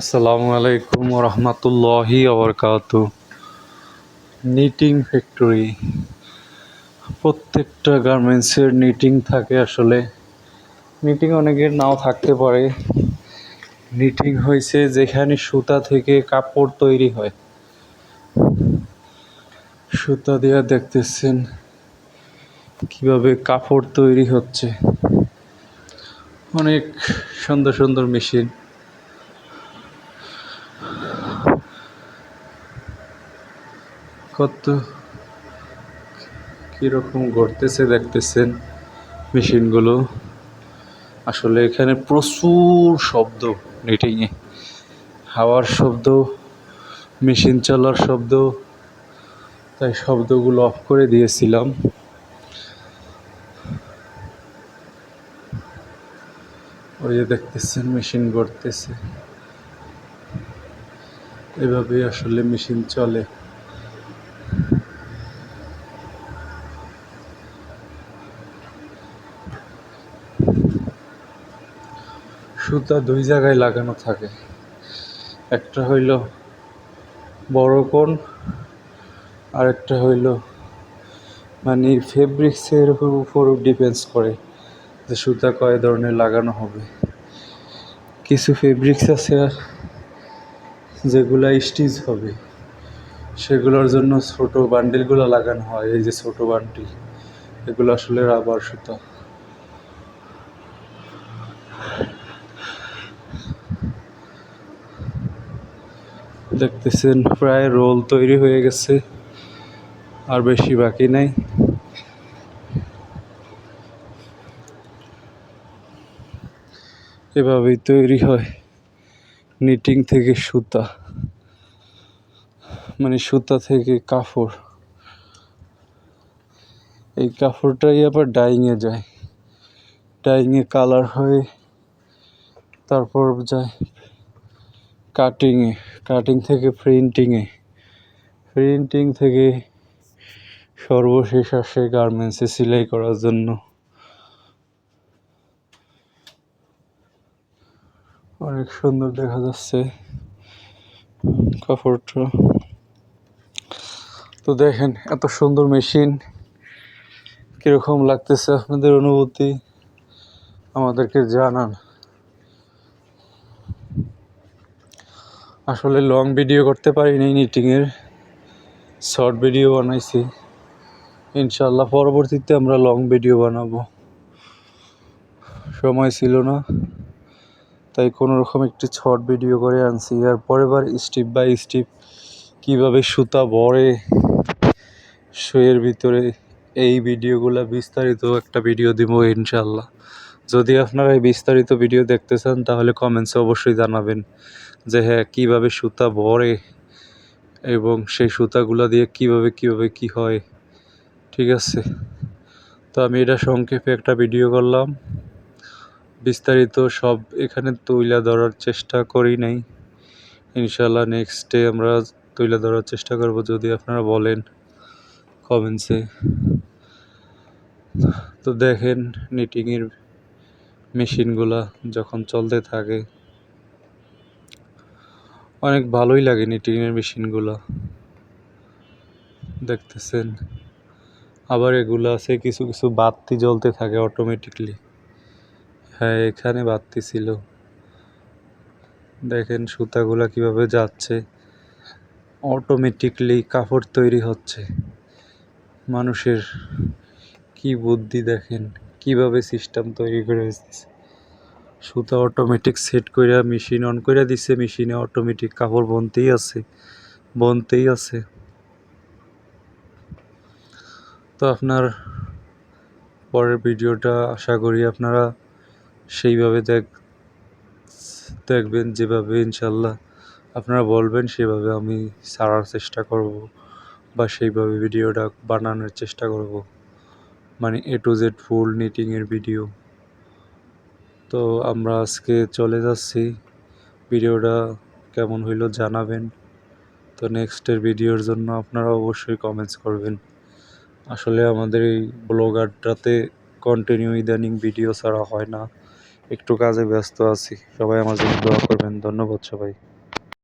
আসসালামু আলাইকুম রহমতুল্লাহি আবরকাত নিটিং ফ্যাক্টরি প্রত্যেকটা গার্মেন্টসের নিটিং থাকে আসলে। নিটিং অনেকের নাও থাকতে পারে। নিটিং হয়েছে যেখানে সুতা থেকে কাপড় তৈরি হয়। সুতা দিয়ে দেখতেছেন কীভাবে কাপড় তৈরি হচ্ছে। অনেক সুন্দর সুন্দর মেশিন। কত কীরকম ঘটতেছে, দেখতেছেন মেশিনগুলো। আসলে এখানে প্রচুর শব্দ নিটিংয়ে হাওয়ার শব্দ, মেশিন চলার শব্দ, তাই শব্দগুলো অফ করে দিয়েছিলাম। ওই যে দেখতেছেন মেশিন গড়তেছে। এভাবেই আসলে মেশিন চলে। সুতা দুই জায়গায় লাগানো থাকে। একটা হইল বড় কোণ আর একটা হইল মানে ফেব্রিক্সের উপর ডিপেন্ডস করে যে সুতা কয় ধরনের লাগানো হবে। কিছু ফেব্রিক্স আছে যেগুলা স্টিচ হবে। সেগুলোর জন্য ছোট বান্ডিলগুলো লাগানো হয়। এই যে ছোট বান্ডিল এগুলো আসলে রাবার সুতা। দেখতেছেন, প্রায় রোল তৈরি হয়ে গেছে, আর বেশি বাকি নাই। এভাবেই তৈরি হয় নিটিং থেকে সুতা মানে সুতা থেকে কাপড়। এই কাপড়টাই আবার ডাইংয়ে যায়, ডাইংয়ে কালার হয়ে তারপর যায় কাটিংয়ে কাটিং থেকে প্রিন্টিংয়ে প্রিন্টিং থেকে সর্বশেষ আসে গার্মেন্টসে সেলাই করার জন্য। অনেক সুন্দর দেখা যাচ্ছে কাপড়টা। তো দেখেন, এত সুন্দর মেশিন কীরকম লাগতেছে আপনাদের অনুভূতি? আমাদেরকে জানান। আসলে লং ভিডিও করতে পারিনি নিটিংয়ের শর্ট ভিডিও বানাইছি। ইনশাল্লাহ পরবর্তীতে আমরা লং ভিডিও বানাবো। সময় ছিল না, তাই কোনো রকম একটি শর্ট ভিডিও করে আনছি। আর পরের বার স্টিপ বাই স্টিপ কীভাবে সুতা বড়ে শুয়ের ভিতরে এই ভিডিওগুলো বিস্তারিত একটা ভিডিও দিব ইনশাল্লাহ যদি আপনারা এই বিস্তারিত ভিডিও দেখতে চান, তাহলে কমেন্টসে অবশ্যই জানাবেন। যে হ্যাঁ কীভাবে সুতা বড়ে এবং সেই সুতাগুলো দিয়ে কীভাবে কীভাবে কি হয়, ঠিক আছে? তো আমি এটা সংক্ষেপে একটা ভিডিও করলাম। বিস্তারিত সব এখানে তুলে ধরার চেষ্টা করি নাই। ইনশাল্লাহ নেক্সট ডে আমরা তুলে ধরার চেষ্টা করব যদি আপনারা বলেন কমেন্টসে তো দেখেন নিটিংয়ের মেশিনগুলা যখন চলতে থাকে অনেক ভালোই লাগে নিটিংয়ের মেশিনগুলো। দেখতেছেন। আবার এগুলো আছে, কিছু কিছু বাতি জ্বলতে থাকে অটোমেটিকলি হ্যাঁ এখানে বাতি ছিল। দেখেন সুতাগুলা কীভাবে যাচ্ছে। অটোমেটিকলি কাপড় তৈরি হচ্ছে। মানুষের কি বুদ্ধি দেখেন, কীভাবে সিস্টেম তৈরি করে সুতা অটোমেটিক সেট করে মেশিন অন করে দিছে মেশিনে অটোমেটিক কাপড় বনতেই আছে বনতেই আছে। তো আপনার পরের ভিডিওটা আশা করি আপনারা সেইভাবে দেখ, দেখবেন যেভাবে ইনশাল্লাহ আপনারা বলবেন, সেভাবে আমি সারার চেষ্টা করব বা সেইভাবে ভিডিওটা বানানোর চেষ্টা করব। মানে এ টু জেড ফুল নিটিংয়ের ভিডিও তো আমরা আজকে চলে যাচ্ছি। ভিডিওটা কেমন হইল জানাবেন। তো নেক্সটের ভিডিওর জন্য আপনারা অবশ্যই কমেন্টস করবেন। আসলে আমাদের এই ব্লগারটাতে কন্টিনিউ ইদানিং ভিডিও ছাড়া হয় না। একটু কাজে ব্যস্ত আছি। সবাই আমার জন্য দোয়া করবেন। ধন্যবাদ সবাই।